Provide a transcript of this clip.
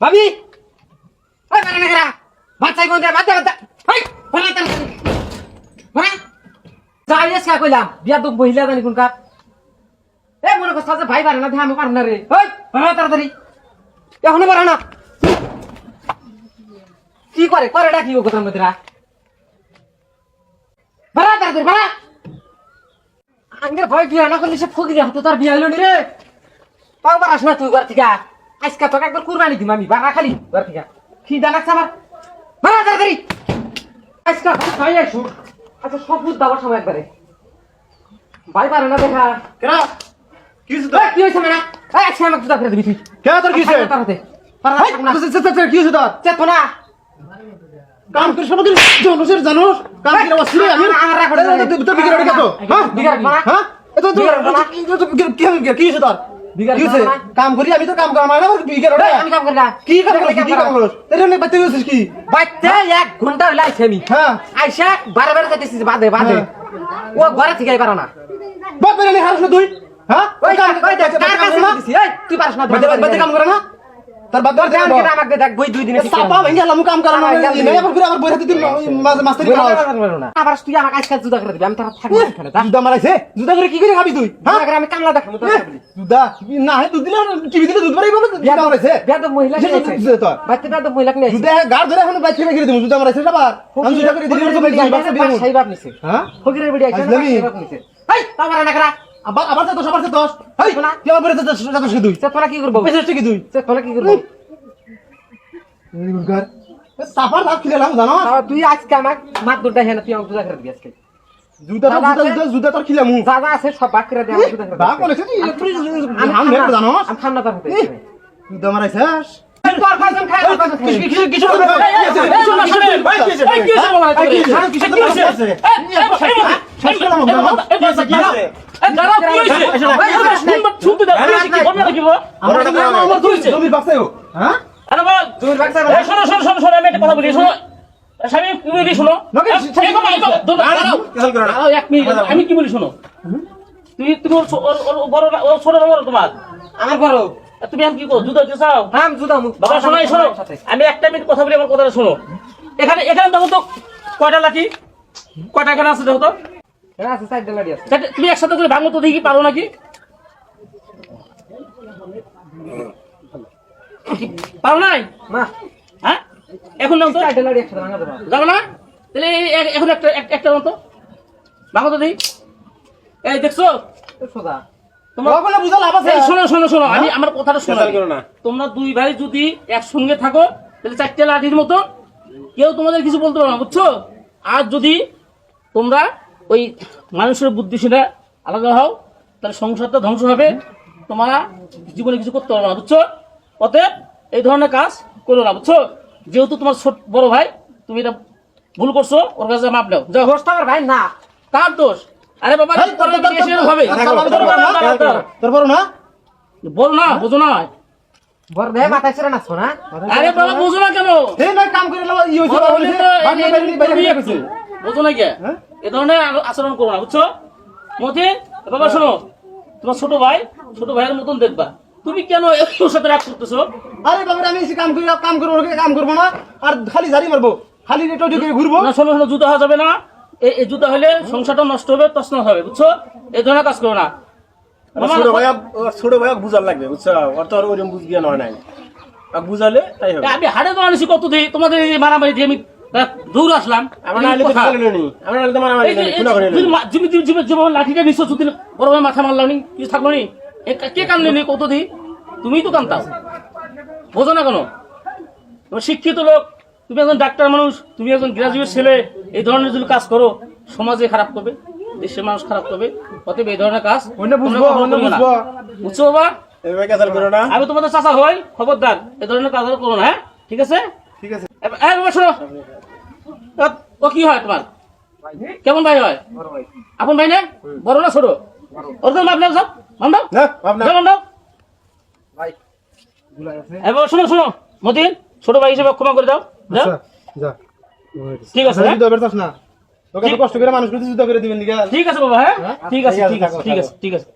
ভাবি মানে বাচ্চা কোন বাচ্চা বাচ্চা কইলাম বিয়া তো মহিলা জানি কোন কাপ করছ যে ভাই বাড়ে না ধ্যান পার না রে। ওই তাড়াতাড়ি। এখনও পারে না। কি করে? করে ডাকি ও কথার মধ্যে বলা তাড়াতাড়ি বলা আঙ্গের ভয় বিয়া না করলে সে ফকির হাতে তার বিয়া হইল রে। পাওবার আস না তুই ঘর থেকে। আজকে তোকে একবার কুরবানি দিম আমি, বাড়া খালি ঘর থেকে। কি জানাচ্ছে আমার। বাড়া তাড়াতাড়ি। আজকে আচ্ছা সব দাবার সময় একবারে। ভাই পারে না দেখা। কি হইছে কি মানে? এই আজকে আমাকে জুতা করে দিবি তুই। কেরা তোর কি হইছে তাড়াতাড়ি তাড়াতাড়ি কি হইছে তোর? চেতো না। কাম করে সব দিন জনসের জানোস? কাম করে বসছি রে আমি আমার রাখ। তোর বিকেট ওটা কত হ্যাঁ? রাখব হ্যাঁ? এত তো না? কি কি কি হইছে তোর? কি হইছে কাম করি আমি তো কাম করা মানে না ওটা আমি কাম করি না। কি কাম করছিস কি কাম করছিস এর অনেক বাচ্চা হইছিস কি? বাইতে এক ঘণ্টা হইলে আইছে আমি। হ্যাঁ। আইসা যাইতেছি বাদে বাদে। ও ঘরে থেকে পারো না। বাপ তুই? হ্যাঁ? ওই কাম ওই দেখ কার কাছে দিতেছি তুই পারছ না বাচ্চা বাচ্চা কাম করে না তার বাদ তোর দেন আমাকে দেখ বই দুই দিনে সাপা ভেঙে গেলাম কাম করা না নেই আবার ঘুরে আবার বইরা তুই মাস্টারি করা আবার তুই আমাকে আজকাল জুদা করে দিবি আমি তারা থাকব এখানে জুদা মারাইছে? জুদা করে কি করে খাবি তুই? হ্যাঁ? আমি কামলা দেখাবো তোর জুদা না হে দুধ টিভি দিলে দুধ মারাইবো জুদা মারাইছে। বেয়াদব মহিলা মহিলা নিয়ে জুদা গার ধরে এখন বাইক ফেলে দিমু জুদা মারাইছে আবার। আমি জুদা করে দিলে তো বেশি বাক্স বাপ নিছে। হ্যাঁ? ফকিরের বিড়ি আইছে আজলামি। বাপ নিছে। এই তোমার না করা আবার আবার তো সবার দশ হেই। কি আবার বেরে তো দশ দুই তোরা কি করব পেছনে কি দুই তোরা কি করব সাফার দাঁত খিলালাম জানো তুই আজকে আমার মাত দুটা হেন তুই জুদা করে দিবি আজকে জুদা তো জুদা জুদা জুদা তোর খিলামু যা আছে সব বাক করে দে আমাকে জুদা করে বা দিবি। বলেছে নি আমি হাম নেট জানো আমি খাম না তার হতে জমির বাক্সায় হ্যাঁ? আমি কি বলি শোনো? তুই তুমি ওর ছো- ওর- ওর বড় ওর ছোট বড় তোমার? আমার বড়। তুমি আমি কি করো জুতো দিতে চাও? মুখ বাবা শোনো এই শোনো। আমি একটা মিনিট কথা বলি আমার কথাটা শোনো। এখানে এখানে দেখো তো কয়টা লাঠি? কয়টা এখানে আছে দেখো তো? আছে সাইড লাড়ি আছে। চারটে- তুমি একসাথে করে ভাঙো তো দেখি পারো নাকি? পারো নাই? হ্যাঁ? এখন নাও তো। যাব। না? তাহলে এই- এখন একটা একটা নাও তো। ভাঙো তো দেখি। এই দেখছ? সোজা। তোমার ওগুলো বুঝা লাভ আছে। এই শোনো শোনো শোনো। আমি আমার কথাটা শোনো। কেসাল না। তোমরা দুই ভাই যদি একসঙ্গে থাকো তাহলে চারটে লাঠির মতো কেউ তোমাদের কিছু বলতে পারবে না বুঝছ? আর যদি তোমরা ওই মানুষের বুদ্ধি সেটা আলাদা হও তাহলে সংসারটা ধ্বংস হবে। তোমরা জীবনে কিছু করতে পারবে না বুঝছ? অতএব এই ধরনের কাজ করো না বুঝছ? যেহেতু তোমার ছোট বড় ভাই তুমি এটা ভুল করছ ওর কাছে মাপ নাও। যাও দোষ তো আমার ভাই না। কার দোষ। আরে বাবা তোর- তোর- তোর- হবে। তারপর না বল না? বোঝো না। আরে বাবা বোঝো না কেন? কাম করে এ ধরনের আচরণ করো না বুঝছ? মতি বাবা শোনো। তোমার ছোট ভাই ছোট ভাইয়ের মতন দেখবা। তুমি কেন একটু সাথে রাগ করতেছো? আরে বাবা আমি এসে কাম করি কাম করব কাম করব না আর খালি জারি মারবো। খালি রেটো ঢুকে ঘুরবো। না শোনো শোনো জুতা হওয়া যাবে না। এই জুতা হলে সংসারটা নষ্ট হবে তছনছ হবে বুঝছ? এই ধরনের কাজ করো না। ছোট ভাইয়া ছোট ভাইয়া বুঝার লাগবে বুঝছ? ওর তো আর ওরকম বুঝ জ্ঞান হয় নাই। বুঝালে তাই হবে। আমি হাড়ে তো আনিছি কত দিই তোমাদের এই মারামারি দিয়ে আমি দৌড়ে আসলাম। তুমি তুমি- তুমি- লাঠিটা নিচ্ছ যদি বড় মাথা মারলাম নি কিছু থাকল নি? কে কানলে নি? কত দি? তুমিই তো কানতাও। বোঝো না কেন? শিক্ষিত লোক তুমি একজন ডাক্তার মানুষ তুমি একজন গ্রাজুয়েট ছেলে এই ধরনের যদি কাজ করো সমাজে খারাপ করবে দেশের মানুষ খারাপ করবে অতএব এই ধরনের কাজ বুঝছ বাবা? আমি তোমাদের চাচা হই খবরদার এই ধরনের কাজ করো না হ্যাঁ? ঠিক আছে? ঠিক আছে। শোনো। ও- ও কি হয় তোমার? কেমন ভাই হয়? আপন ভাই না? বড় না ছোট? ওর তো মাপ নাও সব? মাপ নাও মাপ নাও ভাই এবার শোনো শোনো। মতিন ছোট ভাই হিসেবে ক্ষমা করে দাও। আচ্ছা, যা। ঠিক আছে আচ্ছা, হ্যাঁ? না। কষ্ট করে মানুষ করে দিবেন নিকা? ঠিক আছে বাবা হ্যাঁ? হ্যাঁ? ঠিক আছে ঠিক আছে, ঠিক। আছে ঠিক আছে।